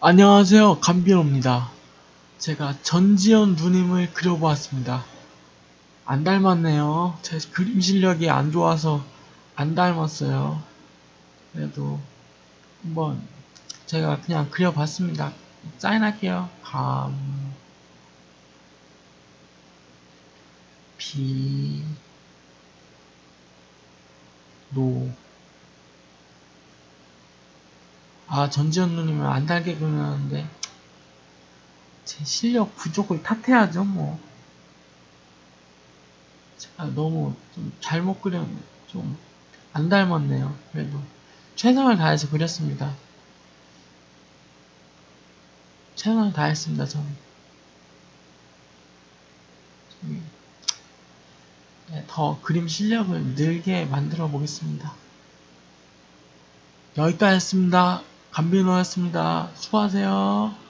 안녕하세요. 감비로입니다. 제가 전지현 누님을 그려보았습니다. 안 닮았네요. 제 그림 실력이 안 좋아서 안 닮았어요. 그래도 한번 제가 그냥 그려봤습니다. 사인할게요. 감, 비, 노. 아, 전지현 누님은 안 달게 그리는데 제 실력 부족을 탓해야죠, 뭐. 제가 너무 좀 잘못 그렸네. 좀 안 닮았네요. 그래도 최선을 다해서 그렸습니다. 최선을 다했습니다, 저는. 네, 더 그림 실력을 늘게 만들어 보겠습니다. 여기까지 했습니다. 감비노였습니다. 수고하세요.